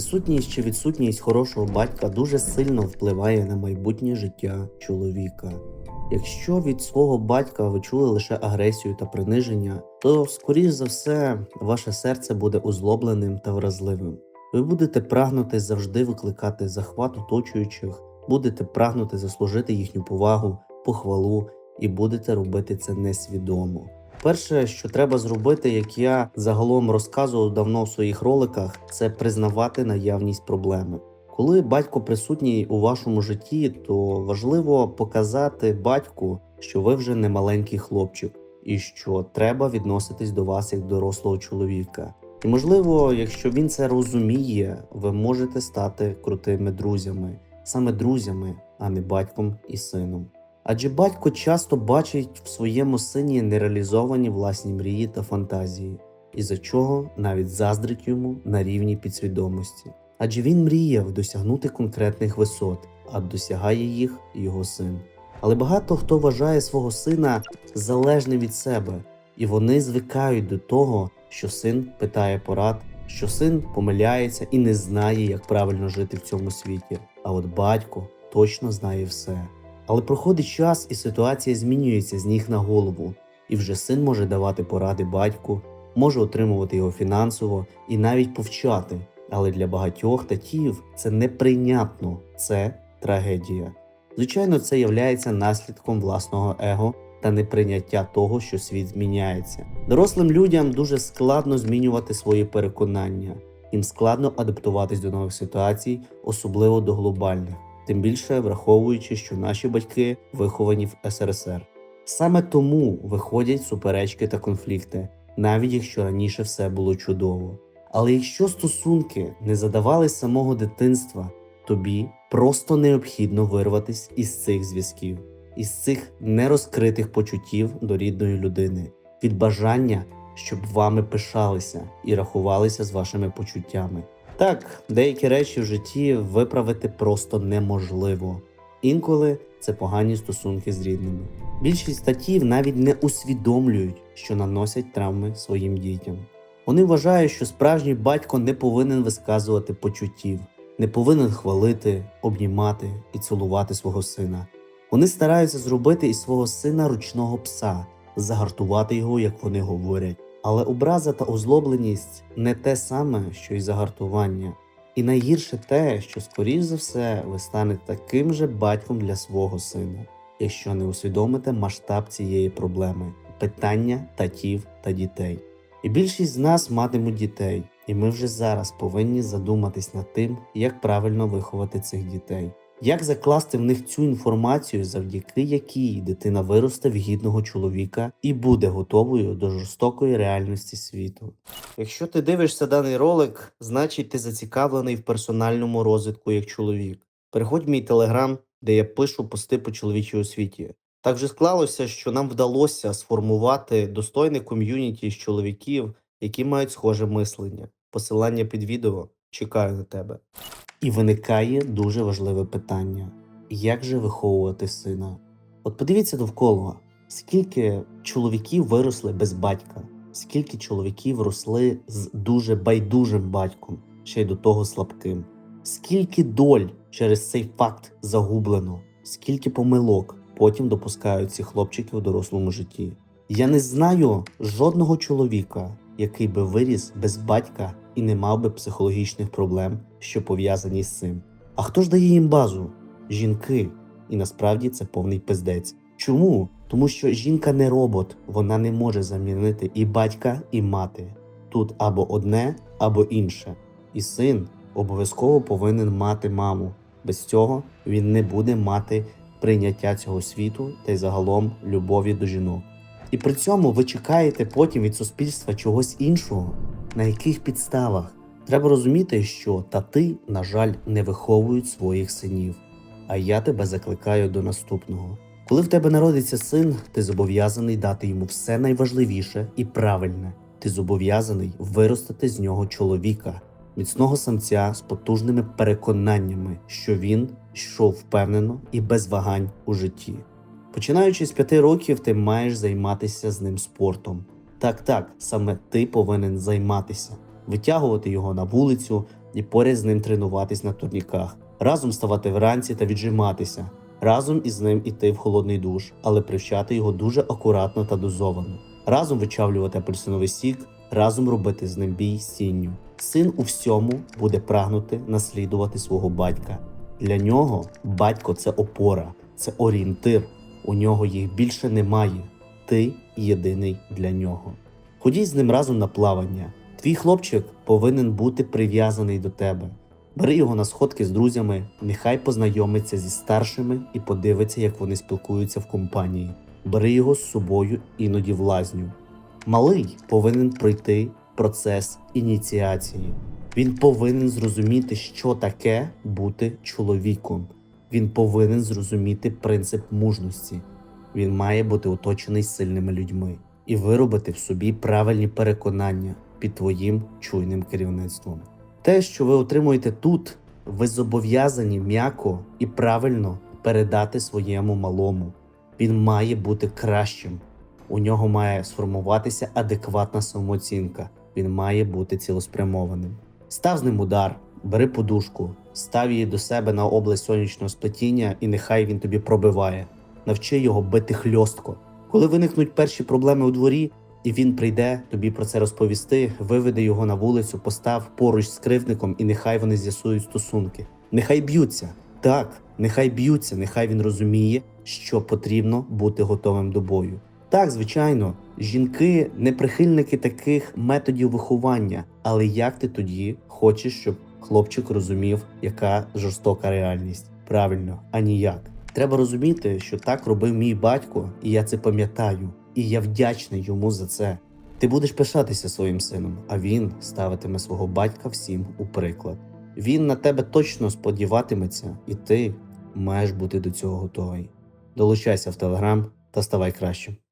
Присутність чи відсутність хорошого батька дуже сильно впливає на майбутнє життя чоловіка. Якщо від свого батька ви чули лише агресію та приниження, то скоріш за все ваше серце буде озлобленим та вразливим. Ви будете прагнути завжди викликати захват оточуючих, будете прагнути заслужити їхню повагу, похвалу і будете робити це несвідомо. Перше, що треба зробити, як я загалом розказував давно в своїх роликах, це признавати наявність проблеми. Коли батько присутній у вашому житті, то важливо показати батьку, що ви вже не маленький хлопчик, і що треба відноситись до вас як дорослого чоловіка. І можливо, якщо він це розуміє, ви можете стати крутими друзями, саме друзями, а не батьком і сином. Адже батько часто бачить в своєму сині нереалізовані власні мрії та фантазії, із-за чого навіть заздрить йому на рівні підсвідомості. Адже він мріяв досягнути конкретних висот, а досягає їх його син. Але багато хто вважає свого сина залежним від себе, і вони звикають до того, що син питає порад, що син помиляється і не знає, як правильно жити в цьому світі. А от батько точно знає все. Але проходить час, і ситуація змінюється з ніг на голову, і вже син може давати поради батьку, може отримувати його фінансово і навіть повчати. Але для багатьох татів це неприйнятно, це трагедія. Звичайно, це є наслідком власного его та неприйняття того, що світ зміняється. Дорослим людям дуже складно змінювати свої переконання, їм складно адаптуватись до нових ситуацій, особливо до глобальних тим більше враховуючи, що наші батьки виховані в СРСР. Саме тому виходять суперечки та конфлікти, навіть якщо раніше все було чудово. Але якщо стосунки не задавали самого дитинства, тобі просто необхідно вирватися із цих зв'язків, із цих нерозкритих почуттів до рідної людини, від бажання, щоб вами пишалися і рахувалися з вашими почуттями. Так, деякі речі в житті виправити просто неможливо. Інколи це погані стосунки з рідними. Більшість статтів навіть не усвідомлюють, що наносять травми своїм дітям. Вони вважають, що справжній батько не повинен висказувати почуттів, не повинен хвалити, обнімати і цілувати свого сина. Вони стараються зробити із свого сина ручного пса, загартувати його, як вони говорять. Але образа та озлобленість не те саме, що й загартування. І найгірше те, що, скоріш за все, ви станете таким же батьком для свого сина, якщо не усвідомите масштаб цієї проблеми питання татів та дітей. І більшість з нас матимуть дітей, і ми вже зараз повинні задуматись над тим, як правильно виховати цих дітей. Як закласти в них цю інформацію, завдяки якій дитина виросте в гідного чоловіка і буде готовою до жорстокої реальності світу? Якщо ти дивишся даний ролик, значить ти зацікавлений в персональному розвитку як чоловік. Переходь в мій телеграм, де я пишу пости по чоловічій освіті. Так вже склалося, що нам вдалося сформувати достойне ком'юніті з чоловіків, які мають схоже мислення. Посилання під відео чекаю на тебе. І виникає дуже важливе питання: як же виховувати сина? От подивіться довкола, скільки чоловіків виросли без батька, скільки чоловіків росли з дуже байдужим батьком, ще й до того слабким, скільки доль через цей факт загублено, скільки помилок потім допускають ці хлопчики у дорослому житті. Я не знаю жодного чоловіка, який би виріс без батька і не мав би психологічних проблем, що пов'язані з цим. А хто ж дає їм базу? Жінки. І насправді це повний пиздець. Чому? Тому що жінка не робот, вона не може замінити і батька, і мати. Тут або одне, або інше. І син обов'язково повинен мати маму. Без цього він не буде мати прийняття цього світу та й загалом любові до жінок. І при цьому ви чекаєте потім від суспільства чогось іншого, на яких підставах. Треба розуміти, що тати, на жаль, не виховують своїх синів. А я тебе закликаю до наступного. Коли в тебе народиться син, ти зобов'язаний дати йому все найважливіше і правильне. Ти зобов'язаний виростити з нього чоловіка, міцного самця з потужними переконаннями, що він йшов впевнено і без вагань у житті. Починаючи з п'яти років, ти маєш займатися з ним спортом. Так, так, саме ти повинен займатися, витягувати його на вулицю, і поряд з ним тренуватись на турніках, разом ставати вранці та віджиматися, разом із ним іти в холодний душ, але привчати його дуже акуратно та дозовано, разом вичавлювати апельсиновий сік, разом робити з ним бій з тінню. Син у всьому буде прагнути наслідувати свого батька. Для нього батько це опора, це орієнтир. У нього їх більше немає. Ти єдиний для нього. Ходіть з ним разом на плавання. Твій хлопчик повинен бути прив'язаний до тебе. Бери його на сходки з друзями, нехай познайомиться зі старшими і подивиться, як вони спілкуються в компанії. Бери його з собою іноді в лазню. Малий повинен пройти процес ініціації. Він повинен зрозуміти, що таке бути чоловіком. Він повинен зрозуміти принцип мужності. Він має бути оточений сильними людьми і виробити в собі правильні переконання під твоїм чуйним керівництвом. Те, що ви отримуєте тут, ви зобов'язані м'яко і правильно передати своєму малому. Він має бути кращим. У нього має сформуватися адекватна самооцінка. Він має бути цілеспрямованим. Став з ним удар, бери подушку, став її до себе на область сонячного сплетіння, і нехай він тобі пробиває. Навчи його бити хльостко. Коли виникнуть перші проблеми у дворі, і він прийде тобі про це розповісти, виведи його на вулицю, постав поруч з кривдником, і нехай вони з'ясують стосунки. Нехай б'ються. Так, нехай б'ються, нехай він розуміє, що потрібно бути готовим до бою. Так, звичайно, жінки не прихильники таких методів виховання, але як ти тоді хочеш, щоб хлопчик розумів, яка жорстока реальність? Правильно, а ніяк. Треба розуміти, що так робив мій батько, і я це пам'ятаю, і я вдячний йому за це. Ти будеш пишатися своїм сином, а він ставитиме свого батька всім у приклад. Він на тебе точно сподіватиметься, і ти маєш бути до цього готовий. Долучайся в телеграм та ставай кращим.